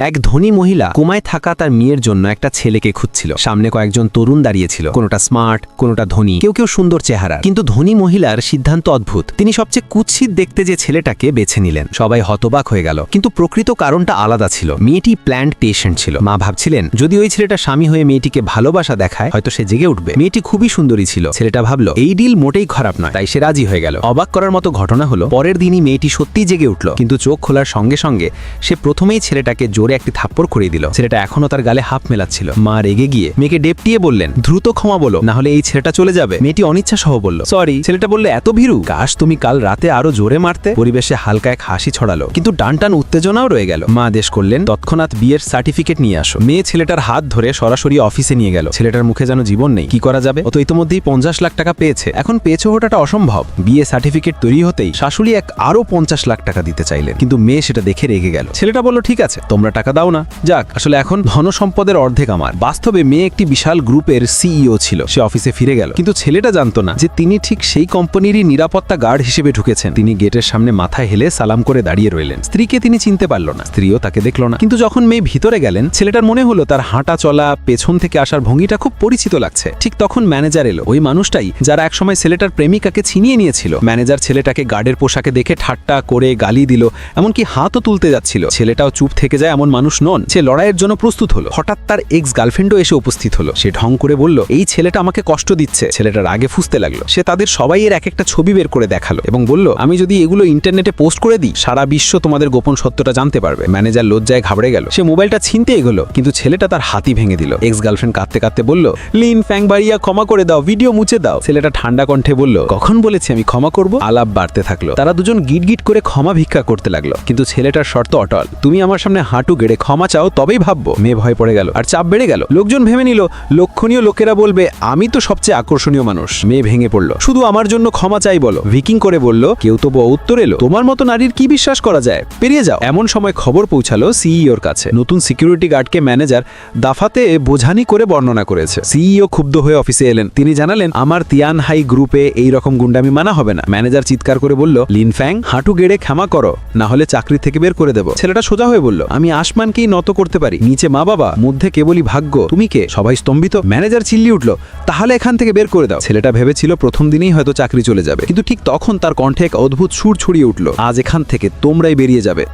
এক ধনী মহিলা কুমায় থাকা তার মেয়ের জন্য একটা ছেলেকে খুঁজছিল। সামনে কয়েকজন তরুণ দাঁড়িয়েছিল। কোনোটা স্মার্ট, কোনোটা ধনী, কেউ কেউ সুন্দর চেহারা। কিন্তু ধনী মহিলার সিদ্ধান্ত অদ্ভুত। তিনি সবচেয়ে কুৎসিত দেখতে যে ছেলেটাকে বেছে নিলেন। সবাই হতবাক হয়ে গেল। কিন্তু প্রকৃত কারণটা আলাদা ছিল। মেয়েটি প্ল্যান্ড পেশেন্ট ছিল। মা ভাবছিলেন, যদি ওই ছেলেটা স্বামী হয়ে মেয়েটিকে ভালোবাসা দেখায়, হয়তো সে জেগে উঠবে। মেয়েটি খুবই সুন্দরী ছিল। ছেলেটা ভাবলো, এই ডিল মোটেই খারাপ নয়। তাই সে রাজি হয়ে গেল। অবাক করার মতো ঘটনা হলো, পরের দিনই মেয়েটি সত্যিই জেগে উঠল। কিন্তু চোখ খোলার সঙ্গে সঙ্গে সে প্রথমেই ছেলেটাকে জোরে একটি থাপ্পড় করিয়ে দিল। ছেলেটা এখনও তার গালে হাফ মেলাচ্ছিল। মা রেগে গিয়ে মেয়েকে ডেপটিয়ে বললেন, দ্রুত ক্ষমা বলো, না হলে এই ছেলেটা চলে যাবে। মেয়েটি অনিচ্ছা সহ বলল, সরি, ছেলেটা বললে এত ভীরু। কাশ, তুমি কাল রাতে আরও জোরে মারতে? পরিবেশে হালকা এক হাসি ছড়ালো, কিন্তু টান টান উত্তেজনাও রয়ে গেল। মা আদেশ করলেন, তৎক্ষণাৎ বিয়ের সার্টিফিকেট নিয়ে আসো। মেয়ে ছেলেটার হাত ধরে সরাসরি অফিসে নিয়ে গেল। ছেলেটার মুখে যেন জীবন নেই। কি করা যাবে? ও তো ইতিমধ্যেই পঞ্চাশ লাখ টাকা পেয়েছে। এখন পেয়েছে ওটাটা অসম্ভব। বিয়ে সার্টিফিকেট তৈরি হতেই শাশুড়ি এক আরও পঞ্চাশ লাখ টাকা দিতে চাইলেন। কিন্তু মেয়ে সেটা দেখে রেগে গেল। ছেলেটা বলল, ঠিক আছে, তোমরা টাকা দাও না। যাক, আসলে এখন ধন সম্পদের অর্ধেক আমার। বাস্তবে মেয়ে একটি বিশাল গ্রুপের সিইও ছিল। সে অফিসে ফিরে গেল। কিন্তু ছেলেটা জানতো না যে তিনি ঠিক সেই কোম্পানিরই নিরাপত্তা গার্ড হিসেবে ঢুকেছেন। তিনি গেটের সামনে মাথা হেলে সালাম করে দাঁড়িয়ে রইলেন। স্ত্রীকে তিনি চিনতে পারল না। স্ত্রীও তাকে দেখল না। কিন্তু যখন মেয়ে ভিতরে গেলেন, ছেলেটার মনে হলো তার হাঁটা চলা, পেছন থেকে আসার ভঙ্গিটা খুব পরিচিত লাগছে। ঠিক তখন ম্যানেজার এলো। ওই মানুষটাই যারা একসময় ছেলেটার প্রেমিকাকে ছিনিয়ে নিয়েছিল। ম্যানেজার ছেলেটাকে গার্ডের পোশাকে দেখে ঠাট্টা করে গালি দিল, এমনকি হাতও তুলতে যাচ্ছিল। ছেলেটাও চুপ থেকে যায় এমন মানুষ নন সে লড়াইয়ের জন্য প্রস্তুত হলো। হঠাৎ তার এক্স গার্লফ্রেন্ডও এসে উপস্থিত হলো। সে ঢং করে বলল, এই ছেলেটা আমাকে কষ্ট দিচ্ছে। ছেলেটার আগে ফুসতে লাগল। সে তাদের সবাই এর এক একটা ছবি বের করে দেখাল এবং বলল, আমি যদি এগুলো ইন্টারনেটে পোস্ট করে দিই, সারা বিশ্ব তোমাদের গোপন সত্যটা জানতে পারবে। ম্যানেজার লজ্জায় ঘাবড়ে গেল। সে মোবাইলটা ছিনতে এগোলো, কিন্তু ছেলেটা তার হাতি ভেঙে দিল। এক্স গার্লফ্রেন্ড কাঁদতে কাঁদতে বলল, লিন ফ্যাং বাড়িয়া ক্ষমা করে দাও, ভিডিও মুছে দাও। ছেলেটা ঠান্ডা কণ্ঠে বলল, কখন বলেছি আমি ক্ষমা করব? আলাপ বাড়তে থাকল। তারা দুজন গিট গিট করে ক্ষমা ভিক্ষা করতে লাগল, কিন্তু ছেলেটার শর্ত অটল। তুমি আমার সামনে হাঁটু গেড়ে ক্ষমা চাও, তবেই ভাববো। মেয়ে ভয় পড়ে গেল। আর চাপ বেড়ে গেল। লোকজন ভেবে নিল, লক্ষণীয় লোকেরা বলবে, আমি তো সবচেয়ে আকর্ষণীয় মানুষ। মেয়ে ভেঙে পড়ল। শুধু আমার জন্য ক্ষমা চাই বলো। ভিকিং করে বলল, কেউ তো বউ উত্তর এলো। তোমার মতো নারীর কি বিশ্বাস করা যায়? পেরিয়ে যাও। এমন সময় খবর পৌঁছালো সিইওর কাছে। নতুন সিকিউরিটি গার্ডকে ম্যানেজার দাফাতে বোঝানি করে বর্ণনা করেছে। সিইও ক্ষুব্ধ হয়ে অফিসে এলেন। তিনি জানালেন, আমার তিয়ান হাই গ্রুপে এই রকম গুন্ডামি মানা হবে না। ম্যানেজার চিৎকার করে বলল, লিনফ্যাং, হাঁটু গেড়ে ক্ষমা করো, না হলে চাকরি থেকে বের করে দেবো। ছেলেটা সোজা হয়ে বলল, আমি আসমানকেই নত করতে পারি। নিচে মা বাবা, মধ্যে কেবলই ভাগ্য। তুমি কে? সবাই স্তম্ভিত। ম্যানেজার চিল্লি উঠল, তাহলে এখান থেকে বের করে দাও। ছেলেটা ভেবেছিল প্রথম দিনেই হয়তো চাকরি চলে যাবে। কিন্তু ঠিক তখন তার কণ্ঠে এক অদ্ভুত সুর ছড়িয়ে উঠল, আজ এখান থেকে তোমরাই বেরিয়ে যাবে।